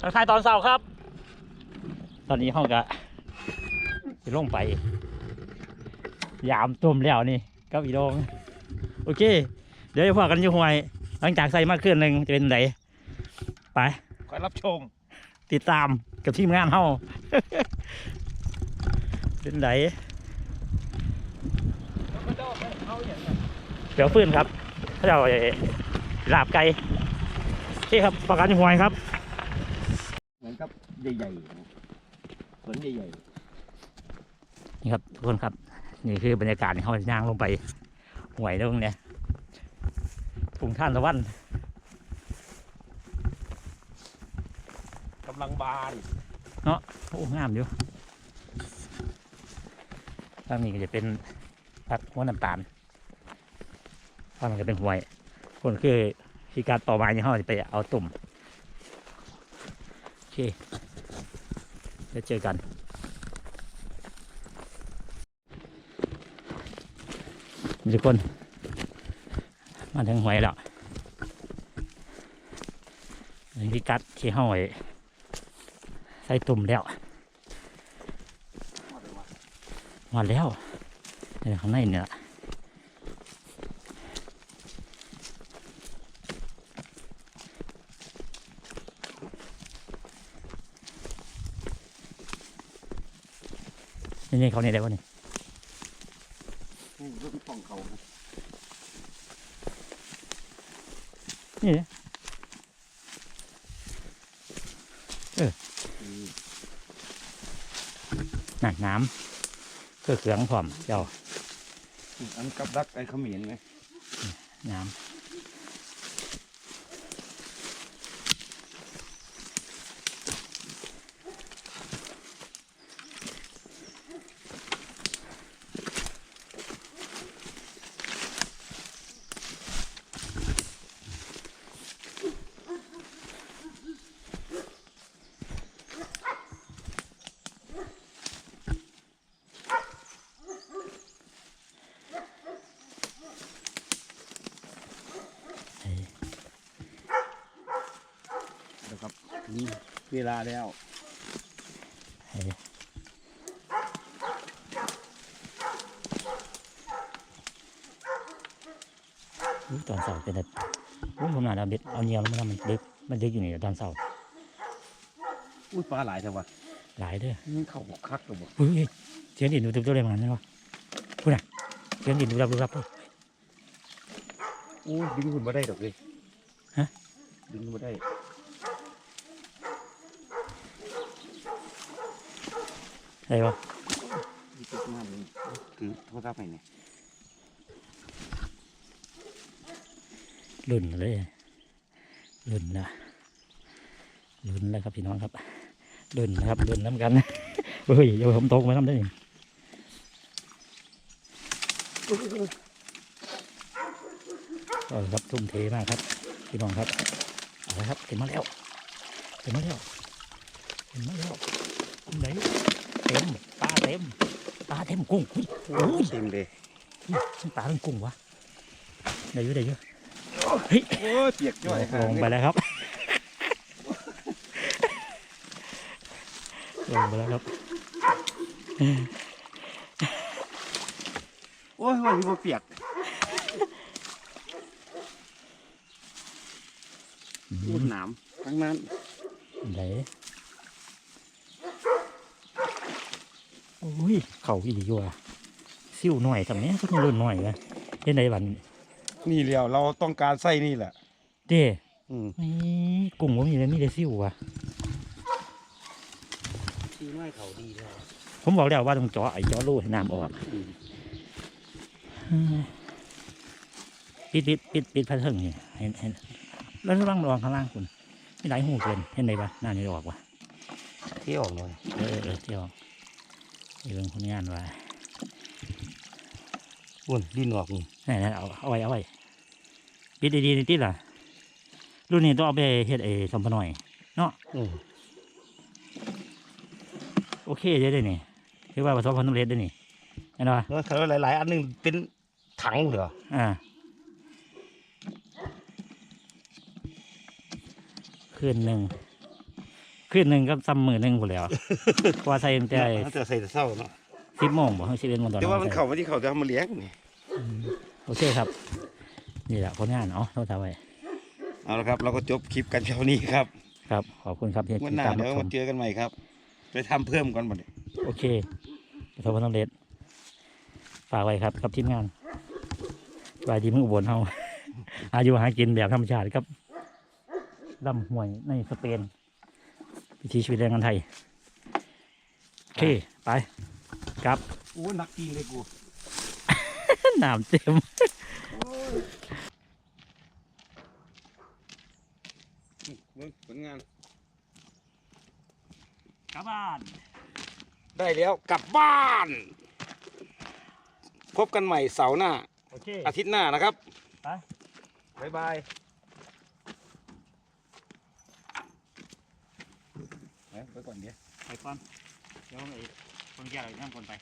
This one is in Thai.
ทักทายตอนเช้าครับ ตอนนี้ห้องกะจะลงไป ยามต้มแล้วนี่กับอีโดงโอเค เดี๋ยวจะพอกันอยู่ห่วยหลังจากใส่มากขึ้นหนึ่งจะเป็นไหนไปคอยรับชม ติดตามกับทีมงานเฮาเป็นไหนเดี๋ยวฟื้นครับเขาจะเอาไอ้ลาบไก่โอเคครับประกันอยู่ห่วยครับเหมือนกับ ใหญ่ๆผลใหญ่นี่ครับทุกคนครับ นี่คือบรรยากาศที่เขาย่างลงไปห่วยตรงเนี้ยปรุงท่านตะวันๆกำลังบานโอ้งามอยู่ทางนี้ก็จะเป็นพักหัวน้ำตาลทางนี้ก็เป็นห่วย คนคือที่การต่อมาที่เขาจะไปเอาตุ่มโอเค เดี๋ยวเจอกันทุกคน มาถึงหวยแล้วนี่พิกัดที่ห้อยใส่ตุ่มแล้วมาแล้วในข้างในเนี่ย นี่นี่เขาเนี่ยได้ปะนี่นี่รุ่นของเขานะนี่เนี่ยอืมนั่นน้ำเพื่อเครื่องพร้อมเจ้าอันกับดักไอ้เขมิ้นไงน้ำเอ้ย เดี๋ยวครับนี่ เวลาแล้วเอ้ยอุ๊ยตอนเสาร์เป็นแบบโอ้ยผมน่าจะเอาเบ็ดเอาเนียวแล้วมันมันดึกมันดึกอยู่นี่ตอนเสาร์อุ้ยปลาหลายแต่ว่าหลายเด้อนี่เขาบอกคักตัวบ่อุ้ยเสียงดินดูตัวเร็วมันนั่นวะพูดน่ะเสียงดินดูรับดูรับพูดอู้ดึงคุณมาได้ดอกเลยฮะดึงมาได้ อะไรวะนี่ติดน้ำนี่คือโทรศัพท์ไปเนี่ยลุ่นเลยลุ่นนะลุ่นแล้วครับพี่น้องครับลุ่นนะครับลุ่นน้ำกันเฮ้ยอย่าผมตกมาทำได้ยังก็ครับทุ่มเทมากครับพี่น้องครับเอาละครับเต็มมาแล้วเต็มมาแล้วเต็มมาแล้วกุ้งไหน เต็มปลาเต็มปลาเต็มกุ้งอุ้ยโอ้ยเต็มเลยมันปลาเป็นกุ้งวะได้เยอะได้เยอะเฮ้ยโอ้ยเปียกจ้อยลงไปแล้วครับลงไปแล้วครับโอ้ยว่าที่บ่เปียกพูดหนามทั้งนั้นไหนโอ้ยเข่าอีหลีว่ะซิ่วหน่อยทำเนี้ยก็ต้องรุ่นหน่อยนะเห็นไหนบันนี่เดียวเราต้องการไส้นี่แหละเด้อืมนี่กุ้งว่ามีแต่มีแต่ซิ่วว่ะที่ไม้เขาดีแล้วผมบอกแล้วว่าต้องเจาะไอ้เจาะรูให้น้ำออกปิดปิดปิดปิดพัดเถิงนี่เห็นเห็นแล้วระวังระวังข้างล่างคุณไม่ไหลหูเกินเห็นไหนปะน้ำนี่ออกวะที่ออกหน่อยเออเออเที่ยว เรื่องคนงานว่าอ้วนดินออกนี่ไหนนเอาเอาไว้เอาไว้ปิดดีๆนิดๆล่ะรุ่นนี้ต้องเอาไปเฮ็ดไอ้สมพหน่อยอืมโอเคเด้อเด้อนี่คือว่าผสมพันธุ์สำเร็จเด้อนี่เห็นปะแล้วเขาหลาย ๆ อันหนึงเป็นถังเหรออ่าคืนหนึ่ง ขึ้นหนึ่งก็ซ้ำมือหนึ่งหมดแล้วเพราะว่าใส่ตั้งแต่เขาจะใส่แต่เศร้าเนาะสิบโมงบอกให้สิบเอ็ดโมงตอนแต่ว่ามันใส่เข่ามาที่เขาจะเอามาเลี้ยงนี่โอเคครับ นี่แหละผลงานเนาะต้องทำไว้เอาละครับ เราก็จบคลิปกันเช้านี้ครับ ครับ ขอบคุณครับที่วันติดหน้าตามเดี๋รัยวบชมามเจอกันใหม่ครับ ไปทำเพิ่มก่อนบ่เนี่ย โอเคประสบความสำเร็จ ฝากไว้ครับกับทีมงานวายดีมืออุบลเฮา อายุหากินแบบธรรมชาติครับลำห้วยในสเปน วิถีชีวิตแรงงานไทย โอเค ไปครับ โอ้นักจริงเลยกูน้ำเต็มผลงาน กลับบ้าน ได้แล้วกลับบ้าน พบกันใหม่เสาร์หน้า โอเค อาทิตย์หน้านะครับ ไป บ๊ายบาย ไปก่อนเดี๋ยวไปก่อนเดี๋ยวไอ้คนแก่เราอีกนั่งคนไป